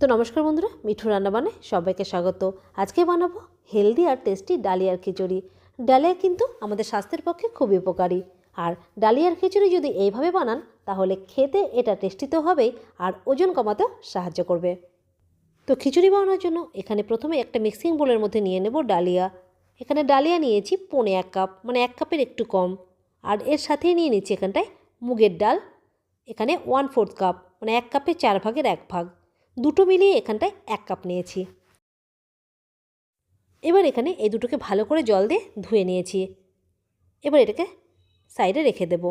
তো নমস্কার বন্ধুরা, মিঠু রান্না বানায় সবাইকে স্বাগত। আজকে বানাবো হেলদি আর টেস্টি ডালিয়ার খিচুড়ি। ডালিয়া কিন্তু আমাদের স্বাস্থ্যের পক্ষে খুবই উপকারী। আর ডালিয়ার খিচুড়ি যদি এইভাবে বানান, তাহলে খেতে এটা টেস্টি তো হবেই আর ওজন কমাতেও সাহায্য করবে। তো খিচুড়ি বানানোর জন্য এখানে প্রথমে একটা মিক্সিং বোলের মধ্যে নিয়ে নেব ডালিয়া। এখানে ডালিয়া নিয়েছি পৌনে এক কাপ মানে এক কাপের একটু কম। আর এর সাথেই নিয়ে নিচ্ছি এখানটায় মুগের ডাল। এখানে ওয়ান ফোর্থ কাপ মানে এক কাপে চার ভাগের এক ভাগ। দুটো মিলিয়ে এখানটায় এক কাপ নিয়েছি। এবার এখানে এই দুটোকে ভালো করে জল দিয়ে ধুয়ে নিয়েছি। এবার এটাকে সাইডে রেখে দেব।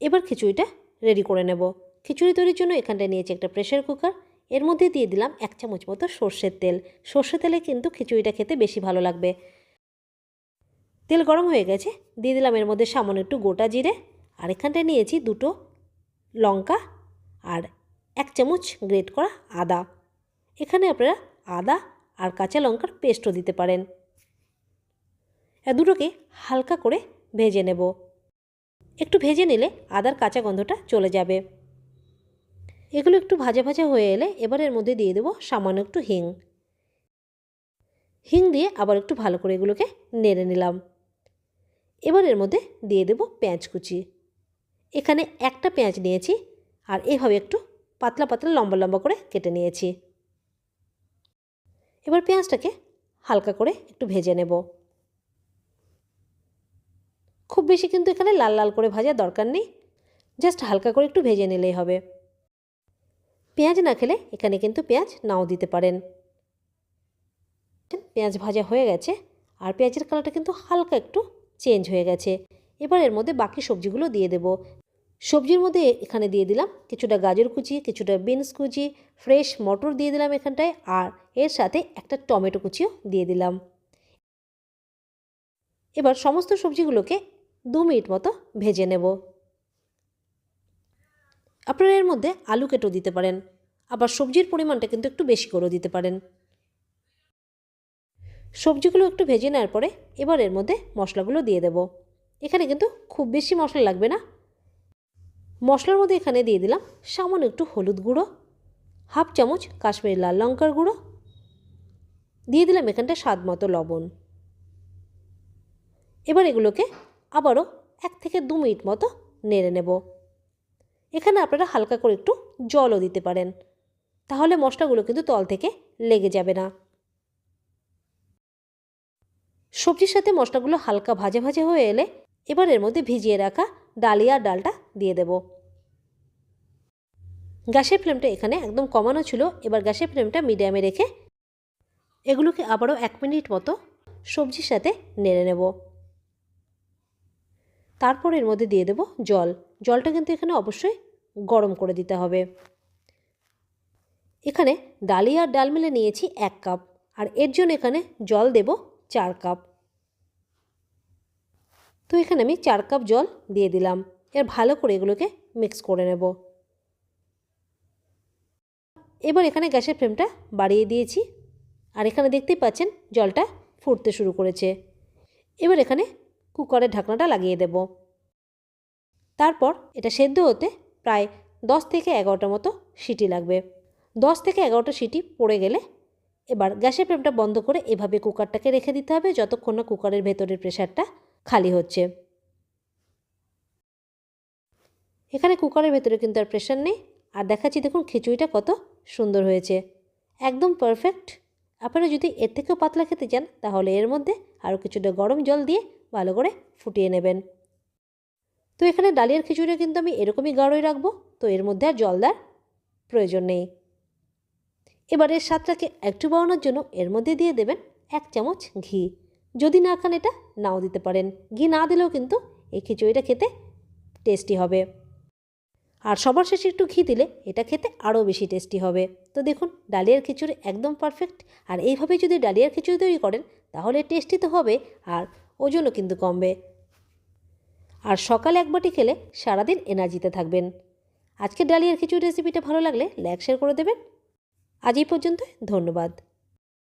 এবার খিচুড়িটা রেডি করে নেব। খিচুড়ি তৈরির জন্য এখানটায় নিয়েছি একটা প্রেশার কুকার এর মধ্যে দিয়ে দিলাম এক চামচ মতো সর্ষের তেল। সর্ষের তেলে কিন্তু খিচুড়িটা খেতে বেশি ভালো লাগবে। তেল গরম হয়ে গেছে। দিয়ে দিলাম এর মধ্যে সামান্য একটু গোটা জিরে। আর এখানটায় নিয়েছি দুটো লঙ্কা আর এক চামচ গ্রেট করা আদা। এখানে আপনারা আদা আর কাঁচা লঙ্কার পেস্টও দিতে পারেন। দুটোকে হালকা করে ভেজে নেব। একটু ভেজে নিলে আদার কাঁচা গন্ধটা চলে যাবে। এগুলো একটু ভাজা ভাজা হয়ে এলে এবার এর মধ্যে দিয়ে দেবো সামান্য একটু হিং। হিং দিয়ে আবার একটু ভালো করে এগুলোকে নেড়ে নিলাম। এবার এর মধ্যে দিয়ে দেব পেঁয়াজ কুচি। এখানে একটা পেঁয়াজ নিয়েছি আর এভাবে একটু পাতলা পাতলা লম্বা লম্বা করে কেটে নিয়েছি। এবার পেঁয়াজটাকে হালকা করে একটু ভেজে নেব। খুব বেশি কিন্তু এখানে লাল লাল করে ভাজার দরকার নেই। জাস্ট হালকা করে একটু ভেজে নিলেই হবে। পেঁয়াজ না খেলে এখানে কিন্তু পেঁয়াজ নাও দিতে পারেন। পেঁয়াজ ভাজা হয়ে গেছে আর পেঁয়াজের কালারটা কিন্তু হালকা একটু চেঞ্জ হয়ে গেছে। এবার এর মধ্যে বাকি সবজিগুলো দিয়ে দেব। সবজির মধ্যে এখানে দিয়ে দিলাম কিছুটা গাজর কুচি, কিছুটা বিনস কুচি ফ্রেশ মটর দিয়ে দিলাম এখানটায় আর এর সাথে একটা টমেটো কুচিও দিয়ে দিলাম। এবার সমস্ত সবজিগুলোকে দু মিনিট মতো ভেজে নেব। আপনারা এর মধ্যে আলু কেটেও দিতে পারেন, আবার সবজির পরিমাণটা কিন্তু একটু বেশি করেও দিতে পারেন। সবজিগুলো একটু ভেজে নেওয়ার পরে এবার এর মধ্যে মশলাগুলো দিয়ে দেব। এখানে কিন্তু খুব বেশি মশলা লাগবে না মশলার মধ্যে এখানে দিয়ে দিলাম সামান্য একটু হলুদ গুঁড়ো, হাফ চামচ কাশ্মীরি লাল লঙ্কার গুঁড়ো, দিয়ে দিলাম এখানটা স্বাদ মতো লবণ। এবার এগুলোকে আবারও এক থেকে দু মিনিট মতো নেড়ে নেব। এখানে আপনারা হালকা করে একটু জলও দিতে পারেন, তাহলে মশলাগুলো কিন্তু তল থেকে লেগে যাবে না। সবজির সাথে মশলাগুলো হালকা ভাজা ভাজা হয়ে এলে এবার এর মধ্যে ভিজিয়ে রাখা ডালিয়া ডালটা দিয়ে দেব। গ্যাসের ফ্লেমটা এখানে একদম কমানো ছিল। এবার গ্যাসের ফ্লেমটা মিডিয়ামে রেখে এগুলোকে আবারও এক মিনিট মতো সবজির সাথে নেড়ে নেব। তারপর এর মধ্যে দিয়ে দেব জল। জলটা কিন্তু এখানে অবশ্যই গরম করে দিতে হবে। এখানে ডালিয়া আর ডাল মিলে নিয়েছি এক কাপ। আর এর জন্য এখানে জল দেব চার কাপ। তো এখানে আমি চার কাপ জল দিয়ে দিলাম। এর ভালো করে এগুলোকে মিক্স করে নেব। এবার এখানে গ্যাসের ফ্লেমটা বাড়িয়ে দিয়েছি। আর এখানে দেখতেই পাচ্ছেন জলটা ফুটতে শুরু করেছে। এবার এখানে কুকারের ঢাকনাটা লাগিয়ে দেব। তারপর এটা সেদ্ধ হতে প্রায় দশ থেকে এগারোটা মতো সিটি লাগবে। দশ থেকে এগারোটা সিটি পড়ে গেলে এবার গ্যাসের ফ্লেমটা বন্ধ করে এভাবে কুকারটাকে রেখে দিতে হবে, যতক্ষণ না কুকারের ভেতরের প্রেশারটা খালি হচ্ছে। এখানে কুকারের ভেতরে কিন্তু আর প্রেশার নেই। আর দেখাচ্ছি, দেখুন খিচুড়িটা কত সুন্দর হয়েছে। একদম পারফেক্ট আপনারা যদি এর থেকেও পাতলা খেতে চান, তাহলে এর মধ্যে আরও কিছুটা গরম জল দিয়ে ভালো করে ফুটিয়ে নেবেন। তো এখানে ডালিয়ার খিচুড়ি কিন্তু আমি এরকমই গাঢ়ই রাখব, তো এর মধ্যে আর জল দেওয়ার প্রয়োজন নেই। এবার এর স্বাদটাকে একটু বাড়ানোর জন্য এর মধ্যে দিয়ে দেবেন এক চামচ ঘি। যদি না খান এটা, নাও দিতে পারেন। ঘি না দিলেও কিন্তু এই খিচুড়িটা খেতে টেস্টি হবে। আর সবার শেষে একটু ঘি দিলে এটা খেতে আরও বেশি টেস্টি হবে। তো দেখুন, ডালিয়ার খিচুড়ি একদম পারফেক্ট আর এইভাবে যদি ডালিয়ার খিচুড়ি তৈরি করেন, তাহলে টেস্টি তো হবে আর ওজনও কিন্তু কমবে। আর সকালে এক বাটি খেলে সারাদিন এনার্জিতে থাকবেন। আজকে ডালিয়ার খিচুড়ি রেসিপিটা ভালো লাগলে লাইক শেয়ার করে দেবেন। আজ এই পর্যন্ত ধন্যবাদ।